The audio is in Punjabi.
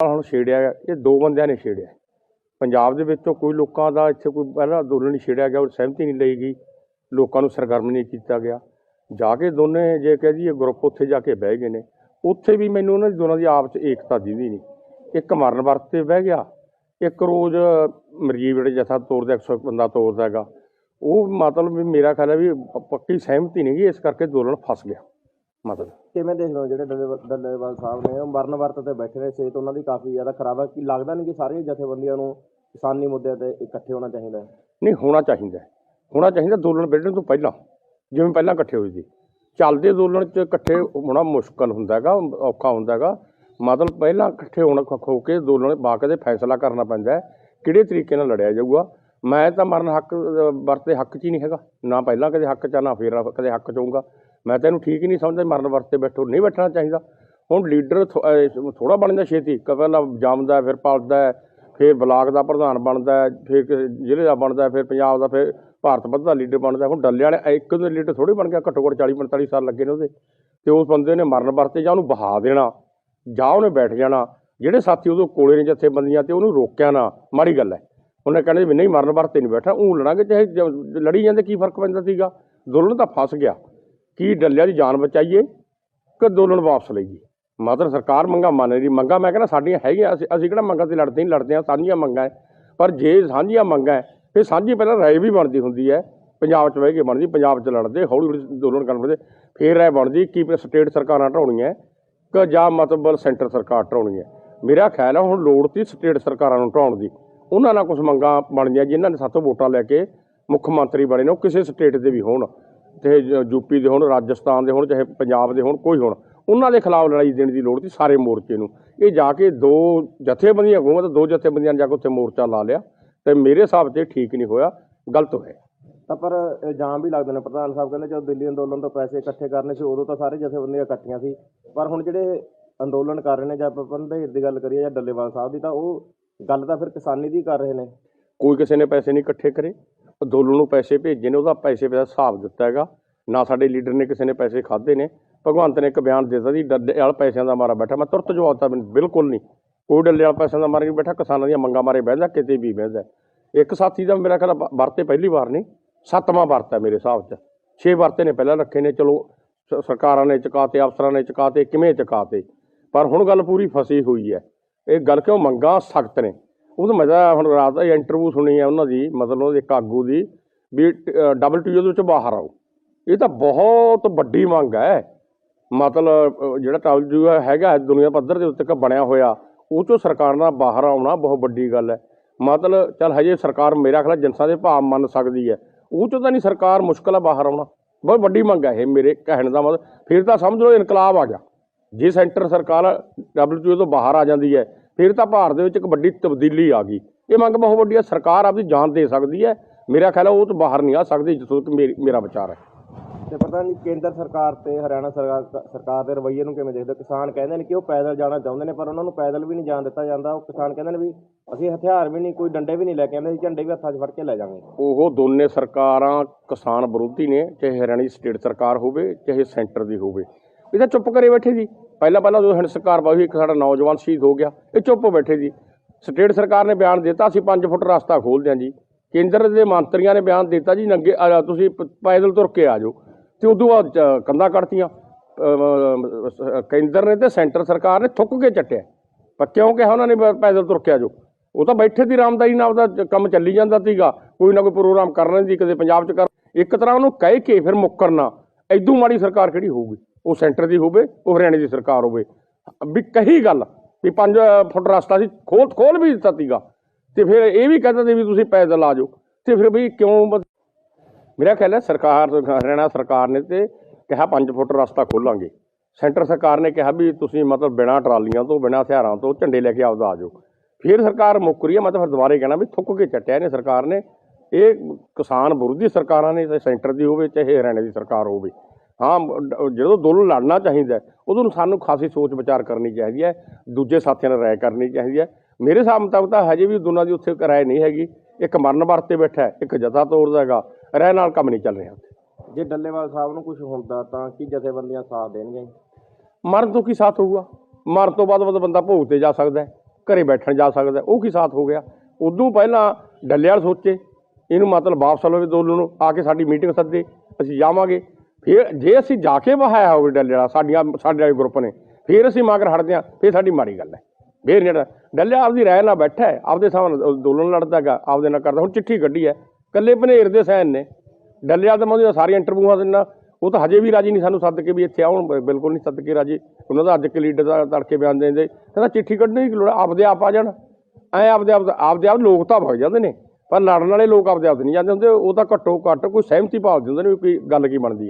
ਹੁਣ ਛੇੜਿਆ ਗਿਆ, ਇਹ ਦੋ ਬੰਦਿਆਂ ਨੇ ਛੇੜਿਆ। ਪੰਜਾਬ ਦੇ ਵਿੱਚੋਂ ਕੋਈ ਲੋਕਾਂ ਦਾ ਇੱਥੇ ਕੋਈ ਪਹਿਲਾਂ ਅੰਦੋਲਨ ਨਹੀਂ ਛੇੜਿਆ ਗਿਆ, ਉਹ ਸਹਿਮਤੀ ਨਹੀਂ ਲਈ ਗਈ। ਲੋਕਾਂ ਨੂੰ ਸਰਗਰਮ ਨਹੀਂ ਕੀਤਾ ਗਿਆ। ਜਾ ਕੇ ਦੋਨੇ ਜੇ ਕਹਿ ਦਈਏ ਗਰੁੱਪ ਉੱਥੇ ਜਾ ਕੇ ਬਹਿ ਗਏ ਨੇ। ਉੱਥੇ ਵੀ ਮੈਨੂੰ ਉਹਨਾਂ ਦੀ ਦੋਨਾਂ ਦੀ ਆਪਸ 'ਚ ਏਕਤਾ ਦਿੰਦੀ ਨਹੀਂ। ਇੱਕ ਮਰਨ ਵਰਤ ਤੇ ਬਹਿ ਗਿਆ, ਇੱਕ ਰੋਜ਼ ਮਰੀਜ਼ ਜਿਹੜੇ ਜਥਾ ਤੋੜਦਾ 100 ਬੰਦਾ ਤੋੜਦਾ ਹੈਗਾ। ਉਹ ਮਤਲਬ ਵੀ ਮੇਰਾ ਖਿਆਲ ਹੈ ਵੀ ਪੱਕੀ ਸਹਿਮਤੀ ਨਹੀਂ ਗੀ ਇਸ ਕਰਕੇ ਅੰਦੋਲਨ ਫਸ ਗਿਆ। ਮਤਲਬ ਕਿਵੇਂ ਦੇਖਦੇ ਹੋ ਜਿਹੜੇ ਡੱਲੇਵਾਲ ਡੱਲੇਵਾਲ ਸਾਹਿਬ ਨੇ? ਉਹ ਮਰਨ ਵਰਤ ਤੇ ਬੈਠੇ ਨੇ ਸਿਹਤ ਉਹਨਾਂ ਦੀ ਕਾਫੀ ਜ਼ਿਆਦਾ ਖਰਾਬ ਹੈ ਕਿ ਲੱਗਦਾ ਨਹੀਂ ਕਿ ਸਾਰੀਆਂ ਜਥੇਬੰਦੀਆਂ ਨੂੰ ਕਿਸਾਨੀ ਮੁੱਦਿਆਂ ਤੇ ਇਕੱਠੇ ਹੋਣਾ ਚਾਹੀਦਾ ਹੈ? ਨਹੀਂ ਹੋਣਾ ਚਾਹੀਦਾ ਹੈ। ਹੋਣਾ ਚਾਹੀਦਾ ਅੰਦੋਲਨ ਵਿੱਢਣ ਤੋਂ ਪਹਿਲਾਂ। ਜਿਵੇਂ ਪਹਿਲਾਂ ਇਕੱਠੇ ਹੋਏ ਸੀ। ਚੱਲਦੇ ਅੰਦੋਲਨ 'ਚ ਇਕੱਠੇ ਹੋਣਾ ਮੁਸ਼ਕਲ ਹੁੰਦਾ ਹੈਗਾ ਔਖਾ ਹੁੰਦਾ ਹੈਗਾ। ਮਤਲਬ ਪਹਿਲਾਂ ਇਕੱਠੇ ਹੋਣ ਹੋ ਕੇ ਅੰਦੋਲਨ ਬਾਕਾਇਦੇ ਫੈਸਲਾ ਕਰਨਾ ਪੈਂਦਾ ਹੈ ਕਿਹੜੇ ਤਰੀਕੇ ਨਾਲ ਲੜਿਆ ਜਾਊਗਾ। ਮੈਂ ਤਾਂ ਮਰਨ ਹੱਕ ਅ, ਵਰਤੇ ਹੱਕ 'ਚ ਹੀ ਨਹੀਂ ਹੈਗਾ। ਨਾ ਪਹਿਲਾਂ ਕਦੇ ਹੱਕ 'ਚ ਆ, ਨਾ ਫੇਰ ਕਦੇ ਹੱਕ 'ਚ ਹੋਊਗਾ। ਮੈਂ ਤਾਂ ਇਹਨੂੰ ਠੀਕ ਹੀ ਨਹੀਂ ਸਮਝਦਾ, ਮਰਨ ਵਰਤੇ ਬੈਠੋ, ਨਹੀਂ ਬੈਠਣਾ ਚਾਹੀਦਾ। ਹੁਣ ਲੀਡਰ ਥੋੜਾ ਬਣਦਾ ਛੇਤੀ। ਕ- ਪਹਿਲਾਂ ਜੰਮਦਾ, ਫਿਰ ਪਲਦਾ ਫਿਰ ਬਲਾਕ ਦਾ ਪ੍ਰਧਾਨ ਬਣਦਾ ਫਿਰ ਕਿਸੇ ਜ਼ਿਲ੍ਹੇ ਦਾ ਬਣਦਾ ਫਿਰ ਪੰਜਾਬ ਦਾ, ਫਿਰ ਭਾਰਤ ਬੱਧ ਦਾ ਲੀਡਰ ਬਣਦਾ ਹੁਣ ਡੱਲੇ ਵਾਲੇ ਇੱਕ ਦੇ ਲੀਡਰ ਥੋੜੀ ਬਣ ਗਿਆ, ਘੱਟੋ ਘੱਟ 40 45 ਸਾਲ ਲੱਗੇ ਨੇ ਉਹਦੇ। ਤੇ ਉਸ ਬੰਦੇ ਨੇ ਮਰਨ ਵਰਤੇ ਜਾਂ ਉਹਨੂੰ ਬਹਾ ਦੇਣਾ, ਜਾਂ ਉਹਨੇ ਬੈਠ ਜਾਣਾ। ਜਿਹੜੇ ਸਾਥੀ ਉਹਦੇ ਕੋਲੇ ਨੇ ਜਥੇਬੰਦੀਆਂ ਤੇ ਉਹਨੂੰ ਰੋਕਿਆ ਨਾ, ਮਾੜੀ ਗੱਲ ਹੈ। ਉਹਨੇ ਕਹਿੰਦੇ ਵੀ ਨਹੀਂ, ਮਰਨ ਵਰਤੇ ਨਹੀਂ ਬੈਠਾ ਉਹ ਲੜਾਂਗੇ, ਚਾਹੇ ਜ- ਲੜੀ ਜਾਂਦੇ, ਕੀ ਫ਼ਰਕ ਪੈਂਦਾ ਸੀਗਾ? ਦੋਲਨ ਤਾਂ ਫਸ ਗਿਆ। ਕੀ ਡੱਲਿਆਂ ਦੀ ਜਾਨ ਬਚਾਈਏ ਕਿ ਅੰਦੋਲਨ ਵਾਪਸ ਲਈਏ? ਮਾਤਰ ਸਰਕਾਰ ਮੰਗਾ ਮੰਨ ਰਹੀ, ਮੰਗਾ ਮੈਂ ਕਹਿੰਦਾ ਸਾਡੀਆਂ ਹੈਗੀਆਂ, ਅਸੀਂ ਅਸੀਂ ਕਿਹੜਾ ਮੰਗਾਂ ਤੇ ਲੜਦੇ ਨਹੀਂ ਲੜਦੇ ਆ ਸਾਂਝੀਆਂ ਮੰਗਾਂ ਪਰ ਜੇ ਸਾਂਝੀਆਂ ਮੰਗਾਂ ਫਿਰ ਸਾਂਝੀ ਪਹਿਲਾਂ ਰਾਏ ਵੀ ਬਣਦੀ ਹੁੰਦੀ ਹੈ ਪੰਜਾਬ 'ਚ ਬਹਿ ਕੇ ਬਣਦੀ, ਪੰਜਾਬ 'ਚ ਲੜਦੇ ਹੌਲੀ ਹੌਲੀ ਅੰਦੋਲਨ ਕਰਨ ਦੇ ਫਿਰ ਰਾਏ ਬਣਦੀ ਕਿ ਸਟੇਟ ਸਰਕਾਰਾਂ ਢਾਉਣੀਆਂ ਕਿ ਜਾਂ ਮਤਲਬ ਸੈਂਟਰ ਸਰਕਾਰ ਢਾਉਣੀ ਹੈ ਮੇਰਾ ਖਿਆਲ ਹੈ ਹੁਣ ਲੋੜ ਤੀ ਸਟੇਟ ਸਰਕਾਰਾਂ ਨੂੰ ਢਾਉਣ ਦੀ। ਉਹਨਾਂ ਨਾਲ ਕੁਝ ਮੰਗਾਂ ਬਣਦੀਆਂ ਜਿਨ੍ਹਾਂ ਨੇ ਸਾਤੋਂ ਵੋਟਾਂ ਲੈ ਕੇ ਮੁੱਖ ਮੰਤਰੀ ਬਣੇ ਨੇ, ਉਹ ਕਿਸੇ ਸਟੇਟ ਦੇ ਵੀ ਹੋਣ। ਤੇ ਯੂਪੀ ਦੇ ਹੋਣ ਰਾਜਸਥਾਨ ਦੇ ਹੋਣ ਚਾਹੇ ਪੰਜਾਬ ਦੇ ਹੋਣ ਕੋਈ ਹੋਣ ਉਹਨਾਂ ਦੇ ਖਿਲਾਫ ਲੜਾਈ ਦੇਣ ਦੀ ਲੋੜ ਸੀ ਸਾਰੇ ਮੋਰਚੇ ਨੂੰ। ਇਹ ਜਾ ਕੇ ਦੋ ਜਥੇਬੰਦੀਆਂ ਗੋਆਂ ਤਾਂ ਦੋ ਜਥੇਬੰਦੀਆਂ ਨੇ ਜਾ ਕੇ ਉੱਥੇ ਮੋਰਚਾ ਲਾ ਲਿਆ ਤੇ ਮੇਰੇ ਹਿਸਾਬ 'ਤੇ ਠੀਕ ਨਹੀਂ ਹੋਇਆ ਗਲਤ ਹੋਇਆ। ਤਾਂ ਪਰ ਇਲਜ਼ਾਮ ਵੀ ਲੱਗਦੇ ਨੇ। ਪ੍ਰਧਾਨ ਸਾਹਿਬ ਕਹਿੰਦੇ ਜਦੋਂ ਦਿੱਲੀ ਅੰਦੋਲਨ ਤੋਂ ਪੈਸੇ ਇਕੱਠੇ ਕਰਨੇ ਸੀ ਉਦੋਂ ਤਾਂ ਸਾਰੇ ਜਥੇਬੰਦੀਆਂ ਇਕੱਠੀਆਂ ਸੀ। ਪਰ ਹੁਣ ਜਿਹੜੇ ਅੰਦੋਲਨ ਕਰ ਰਹੇ ਨੇ ਜਾਂ ਪੰਧੇਰ ਦੀ ਗੱਲ ਕਰੀਏ ਜਾਂ ਡੱਲੇਵਾਲ ਸਾਹਿਬ ਦੀ ਤਾਂ ਉਹ ਗੱਲ ਤਾਂ ਫਿਰ ਕਿਸਾਨੀ ਦੀ ਕਰ ਰਹੇ ਨੇ। ਕੋਈ ਕਿਸੇ ਨੇ ਪੈਸੇ ਨਹੀਂ ਇਕੱਠੇ ਕਰੇ। ਅੰਦੋਲਨ ਨੂੰ ਪੈਸੇ ਭੇਜੇ ਨੇ, ਉਹਦਾ ਪੈਸੇ ਦਾ ਹਿਸਾਬ ਦਿੱਤਾ ਹੈਗਾ। ਨਾ ਸਾਡੇ ਲੀਡਰ ਨੇ ਕਿਸੇ ਨੇ ਪੈਸੇ ਖਾਦੇ ਨੇ। ਭਗਵੰਤ ਨੇ ਇੱਕ ਬਿਆਨ ਦਿੱਤਾ ਜੀ ਡੱਲੇ ਵਾਲ ਪੈਸਿਆਂ ਦਾ ਮਾਰਾ ਬੈਠਾ। ਮੈਂ ਤੁਰਤ ਜਵਾਬ ਦਿੱਤਾ ਬਿਲਕੁਲ ਨਹੀਂ। ਕੋਈ ਡੱਲੇ ਵਾਲ ਪੈਸਿਆਂ ਦਾ ਮਾਰਾ ਨਹੀਂ ਬੈਠਾ, ਕਿਸਾਨਾਂ ਦੀਆਂ ਮੰਗਾਂ ਮਾਰੇ ਬਹਿਦਾ, ਕਿਤੇ ਵੀ ਬਹਿਦਾ। ਇੱਕ ਸਾਥੀ ਦਾ ਮੇਰਾ ਖਿਆਲ ਆ ਵਰਤੇ ਪਹਿਲੀ ਵਾਰ ਨਹੀਂ, ਸੱਤਵਾਂ ਵਰਤ ਹੈ ਮੇਰੇ ਹਿਸਾਬ 'ਚ। ਛੇ ਵਰਤੇ ਨੇ ਪਹਿਲਾਂ ਰੱਖੇ ਨੇ, ਚਲੋ, ਸ- ਸਰਕਾਰਾਂ ਨੇ ਚੁਕਾਤੇ, ਅਫਸਰਾਂ ਨੇ ਚੁਕਾਤੇ, ਕਿਵੇਂ ਚੁਕਾਤੇ। ਪਰ ਹੁਣ ਗੱਲ ਪੂਰੀ ਫਸੀ ਹੋਈ ਹੈ। ਇਹ ਗੱਲ ਕਿਉਂ ਮੰਗਾਂ ਸਖਤ ਨੇ? ਉਹ ਤਾਂ ਮੈਂ ਤਾਂ ਹੁਣ ਰਾਤ ਦਾ ਇੰਟਰਵਿਊ ਸੁਣੀ ਹੈ ਉਹਨਾਂ ਦੀ, ਮਤਲਬ ਉਹਦੇ ਇੱਕ ਆਗੂ ਦੀ, ਵੀ ਡਬਲਯੂਟੀਓ ਦੇ ਵਿੱਚੋਂ ਬਾਹਰ ਆਓ। ਇਹ ਤਾਂ ਬਹੁਤ ਵੱਡੀ ਮੰਗ ਹੈ। ਮਤਲਬ ਜਿਹੜਾ ਡਬਲ ਡਬਲਯੂਟੀਓ ਹੈਗਾ ਦੁਨੀਆ ਪੱਧਰ ਦੇ ਉੱਤੇ ਕ ਬਣਿਆ ਹੋਇਆ, ਉਹ ਚੋਂ ਸਰਕਾਰ ਨਾਲ ਬਾਹਰ ਆਉਣਾ ਬਹੁਤ ਵੱਡੀ ਗੱਲ ਹੈ। ਮਤਲਬ, ਚੱਲ ਹਜੇ ਸਰਕਾਰ ਮੇਰਾ ਖਿਆਲ ਜਨਤਾ ਦੇ ਭਾਵ ਮੰਨ ਸਕਦੀ ਹੈ। ਉਹ ਚੋਂ ਤਾਂ ਨਹੀਂ ਸਰਕਾਰ ਮੁਸ਼ਕਲ ਹੈ ਬਾਹਰ ਆਉਣਾ। ਬਹੁਤ ਵੱਡੀ ਮੰਗ ਹੈ ਇਹ ਮੇਰੇ ਕਹਿਣ ਦਾ ਮਤਲਬ। ਫਿਰ ਤਾਂ ਸਮਝ ਲਓ ਇਨਕਲਾਬ ਆ ਗਿਆ। ਜੇ ਸੈਂਟਰ ਸਰਕਾਰ ਡਬਲਯੂਟੀਓ ਤੋਂ ਬਾਹਰ ਆ ਜਾਂਦੀ ਹੈ ਫਿਰ ਤਾਂ ਭਾਰਤ ਦੇ ਵਿੱਚ ਇੱਕ ਵੱਡੀ ਤਬਦੀਲੀ ਆ ਗਈ। ਇਹ ਮੰਗ ਬਹੁਤ ਵੱਡੀ ਹੈ ਸਰਕਾਰ ਆਪਦੀ ਜਾਨ ਦੇ ਸਕਦੀ ਹੈ। ਮੇਰਾ ਖਿਆਲ ਹੈ ਉਹ ਤੋਂ ਬਾਹਰ ਨਹੀਂ ਆ ਸਕਦੀ ਜਿੱਥੋਂ ਤੱਕ ਮੇਰੀ- ਵਿਚਾਰ ਹੈ। ਤੇ ਪ੍ਰਧਾਨ ਜੀ ਕੇਂਦਰ ਸਰਕਾਰ ਤੇ ਹਰਿਆਣਾ ਸਰਕਾਰ ਸਰਕਾਰ ਦੇ ਰਵੱਈਏ ਨੂੰ ਕਿਵੇਂ ਦੇਖਦੇ? ਕਿਸਾਨ ਕਹਿੰਦੇ ਨੇ ਕਿ ਉਹ ਪੈਦਲ ਜਾਣਾ ਚਾਹੁੰਦੇ ਨੇ ਪਰ ਉਹਨਾਂ ਨੂੰ ਪੈਦਲ ਵੀ ਨਹੀਂ ਜਾਣ ਦਿੱਤਾ ਜਾਂਦਾ। ਉਹ ਕਿਸਾਨ ਕਹਿੰਦੇ ਨੇ ਵੀ ਅਸੀਂ ਹਥਿਆਰ ਵੀ ਨਹੀਂ ਕੋਈ ਡੰਡੇ ਵੀ ਨਹੀਂ ਲੈ ਕੇ ਆਉਂਦੇ ਅਸੀਂ ਝੰਡੇ ਵੀ ਹੱਥਾਂ 'ਚ ਫੜ ਕੇ ਲੈ ਜਾਵਾਂਗੇ। ਉਹ ਦੋਨੇ ਸਰਕਾਰਾਂ ਕਿਸਾਨ ਵਿਰੋਧੀ ਨੇ ਚਾਹੇ ਹਰਿਆਣਾ ਦੀ ਸਟੇਟ ਸਰਕਾਰ ਹੋਵੇ ਚਾਹੇ ਸੈਂਟਰ ਦੀ ਹੋਵੇ। ਇਹ ਤਾਂ ਚੁੱਪ ਕਰੇ ਬੈਠੇ ਜੀ। ਪਹਿਲਾਂ ਪਹਿਲਾਂ ਜਦੋਂ ਹਿੰਦ ਸਰਕਾਰ ਪਾਈ ਇੱਕ ਸਾਡਾ ਨੌਜਵਾਨ ਸ਼ਹੀਦ ਹੋ ਗਿਆ। ਇਹ ਚੁੱਪ ਬੈਠੇ ਜੀ। ਸਟੇਟ ਸਰਕਾਰ ਨੇ ਬਿਆਨ ਦਿੱਤਾ ਅਸੀਂ 5 ਫੁੱਟ ਰਸਤਾ ਖੋਲਦੇ ਹਾਂ ਜੀ। ਕੇਂਦਰ ਦੇ ਮੰਤਰੀਆਂ ਨੇ ਬਿਆਨ ਦਿੱਤਾ ਜੀ, ਨੰਗੇ ਤੁਸੀਂ ਪ- ਪੈਦਲ ਤੁਰ ਕੇ ਆ ਜਾਓ। ਤੇ ਉਦੋਂ ਬਾਅਦ ਚ ਕੰਧਾਂ ਕੱਢਤੀਆਂ। ਕੇਂਦਰ ਨੇ ਤੇ ਸੈਂਟਰ ਸਰਕਾਰ ਨੇ ਥੁੱਕ ਕੇ ਚੱਟਿਆ। ਪਰ ਕਿਉਂ ਕਿਹਾ ਉਹਨਾਂ ਨੇ ਪੈਦਲ ਤੁਰ ਕੇ ਆ ਜਾਓ? ਉਹ ਤਾਂ ਬੈਠੇ ਦੀ ਰਾਮਦਾਈ ਨਾਲ ਉਹਦਾ ਕੰਮ ਚੱਲੀ ਜਾਂਦਾ ਸੀਗਾ। ਕੋਈ ਨਾ ਕੋਈ ਪ੍ਰੋਗਰਾਮ ਕਰ ਲੈਂਦੀ ਕਦੇ ਪੰਜਾਬ 'ਚ ਕਰ ਇੱਕ ਤਰ੍ਹਾਂ ਉਹਨੂੰ ਕਹਿ ਕੇ ਫਿਰ ਮੁੱਕਰਨਾ। ਐਦੂ ਮਾੜੀ ਸਰਕਾਰ ਕਿਹੜੀ ਹੋਊਗੀ? ਉਹ ਸੈਂਟਰ ਦੀ ਹੋਵੇ, ਉਹ ਹਰਿਆਣੇ ਦੀ ਸਰਕਾਰ ਹੋਵੇ। ਵੀ ਕਹੀ ਗੱਲ, ਵੀ 5 ਫੁੱਟ ਰਸਤਾ ਸੀ ਖੋਲ ਖੋਲ ਵੀ ਦਿੱਤਾ ਸੀਗਾ ਤੇ ਫਿਰ ਇਹ ਵੀ ਕਹਿੰਦੇ ਸੀ ਵੀ ਤੁਸੀਂ ਪੈਦਲ ਆ ਜਾਓ। ਤੇ ਫਿਰ ਵੀ ਕਿਉਂ ਮੇਰਾ ਖਿਆਲ ਹੈ ਸਰਕਾਰ ਹਰਿਆਣਾ ਸਰਕਾਰ ਨੇ ਤੇ ਕਿਹਾ 5 ਫੁੱਟ ਰਸਤਾ ਖੋਲਾਂਗੇ। ਸੈਂਟਰ ਸਰਕਾਰ ਨੇ ਕਿਹਾ ਵੀ ਤੁਸੀਂ ਮਤਲਬ ਬਿਨਾਂ ਟਰਾਲੀਆਂ ਤੋਂ, ਬਿਨਾਂ ਹਥਿਆਰਾਂ ਤੋਂ ਝੰਡੇ ਲੈ ਕੇ ਆਪਦਾ ਆ ਜਾਓ। ਫਿਰ ਸਰਕਾਰ ਮੁੱਕ ਰਹੀ ਹੈ, ਮੈਂ ਤਾਂ ਫਿਰ ਦੁਬਾਰੇ ਕਹਿਣਾ ਵੀ ਥੁੱਕ ਕੇ ਚੱਟਿਆ ਨੇ ਸਰਕਾਰ ਨੇ। ਇਹ ਕਿਸਾਨ ਵਿਰੋਧੀ ਸਰਕਾਰਾਂ ਨੇ, ਚਾਹੇ ਸੈਂਟਰ ਦੀ ਹੋਵੇ, ਚਾਹੇ ਹਰਿਆਣੇ ਦੀ ਸਰਕਾਰ ਹੋਵੇ। ਹਾਂ ਜਦੋਂ ਦੋਨੋਂ ਲੜਨਾ ਚਾਹੀਦਾ ਉਦੋਂ ਸਾਨੂੰ ਖਾਸੀ ਸੋਚ ਵਿਚਾਰ ਕਰਨੀ ਚਾਹੀਦੀ ਹੈ ਦੂਜੇ ਸਾਥੀਆਂ ਨਾਲ ਰਾਏ ਕਰਨੀ ਚਾਹੀਦੀ ਹੈ। ਮੇਰੇ ਹਿਸਾਬ ਮੁਤਾਬਕ ਤਾਂ ਹਜੇ ਵੀ ਦੋਨਾਂ ਦੀ ਉੱਥੇ ਰਾਏ ਨਹੀਂ ਹੈਗੀ। ਇੱਕ ਮਰਨ ਵਰਤੇ ਬੈਠਾ ਇੱਕ ਜਥਾ ਤੋੜਦਾ ਹੈਗਾ ਰਾਏ ਨਾਲ ਕੰਮ ਨਹੀਂ ਚੱਲ ਰਿਹਾ। ਜੇ ਡੱਲੇਵਾਲ ਸਾਹਿਬ ਨੂੰ ਕੁਝ ਹੁੰਦਾ ਤਾਂ ਕੀ ਜਥੇਬੰਦੀਆਂ ਸਾਥ ਦੇਣਗੇ ਮਰਨ ਤੋਂ ਕੀ ਸਾਥ ਹੋਊਗਾ? ਮਰਨ ਤੋਂ ਬਾਅਦ ਬਾਅਦ ਬੰਦਾ ਭੋਗ ਤੇ ਜਾ ਸਕਦਾ ਹੈ ਘਰੇ ਬੈਠਣ ਜਾ ਸਕਦਾ ਉਹ ਕੀ ਸਾਥ ਹੋ ਗਿਆ? ਉਦੋਂ ਪਹਿਲਾਂ ਡੱਲੇ ਵਾਲ ਸੋਚੇ ਇਹਨੂੰ ਮਤਲਬ ਵਾਪਸ ਲਵੇ ਦੋਲੂ ਨੂੰ ਆ ਕੇ ਸਾਡੀ ਮੀਟਿੰਗ ਸੱਦੇ ਅਸੀਂ ਜਾਵਾਂਗੇ। ਫਿਰ ਜੇ ਅਸੀਂ ਜਾ ਕੇ ਵਹਾਇਆ ਹੋਵੇ ਡੱਲਿਆ ਸਾਡੀਆਂ ਸਾਡੇ ਵਾਲੇ ਗਰੁੱਪ ਨੇ ਫਿਰ ਅਸੀਂ ਮਗਰ ਹਟਦੇ ਹਾਂ ਫਿਰ ਸਾਡੀ ਮਾੜੀ ਗੱਲ ਹੈ। ਫੇਰ ਜਿਹੜਾ ਡੱਲਿਆ ਆਪਦੀ ਰਾਏ ਨਾਲ ਬੈਠਾ ਹੈ ਆਪਦੇ ਸਾਹਮਣੇ ਅੰਦੋਲਨ ਲੜਦਾ ਹੈਗਾ ਆਪਦੇ ਨਾਲ ਕਰਦਾ ਹੁਣ ਚਿੱਠੀ ਕੱਢੀ ਹੈ ਕੱਲੇ ਭਨੇਰ ਦੇ ਸੈਨ ਨੇ। ਡੱਲਿਆ ਤਾਂ ਮੈਂ ਉਹਦੀਆਂ ਸਾਰੀਆਂ ਇੰਟਰਵਿਊਆਂ ਦਿੰਦਾ ਉਹ ਤਾਂ ਹਜੇ ਵੀ ਰਾਜੀ ਨਹੀਂ ਸਾਨੂੰ ਸੱਦ ਕੇ ਵੀ ਇੱਥੇ ਆਉਣ ਬਿਲਕੁਲ ਨਹੀਂ ਸੱਦ ਕੇ ਰਾਜੀ। ਉਹਨਾਂ ਦਾ ਅੱਜ ਇੱਕ ਲੀਡਰ ਦਾ ਤੜਕੇ ਬਿਆਨ ਦੇਂਦੇ ਕਹਿੰਦਾ ਚਿੱਠੀ ਕੱਢਣੀ ਦੀ ਲੋੜ ਆ, ਆਪਦੇ ਆਪ ਆ ਜਾਣ। ਐ ਆਪਦੇ ਆਪ ਆਪਦੇ ਆਪ ਲੋਕ ਤਾਂ ਭਗ ਜਾਂਦੇ ਨੇ ਪਰ ਲੜਨ ਵਾਲੇ ਲੋਕ ਆਪਦੇ ਆਪ ਨਹੀਂ ਜਾਂਦੇ ਹੁੰਦੇ ਉਹ ਤਾਂ ਘੱਟੋ ਘੱਟ ਕੋਈ ਸਹਿਮਤੀ ਭਾਲ ਦਿੰਦੇ ਨੇ ਵੀ ਕੋਈ ਗੱਲ ਕੀ ਬਣਦੀ ਹੈ।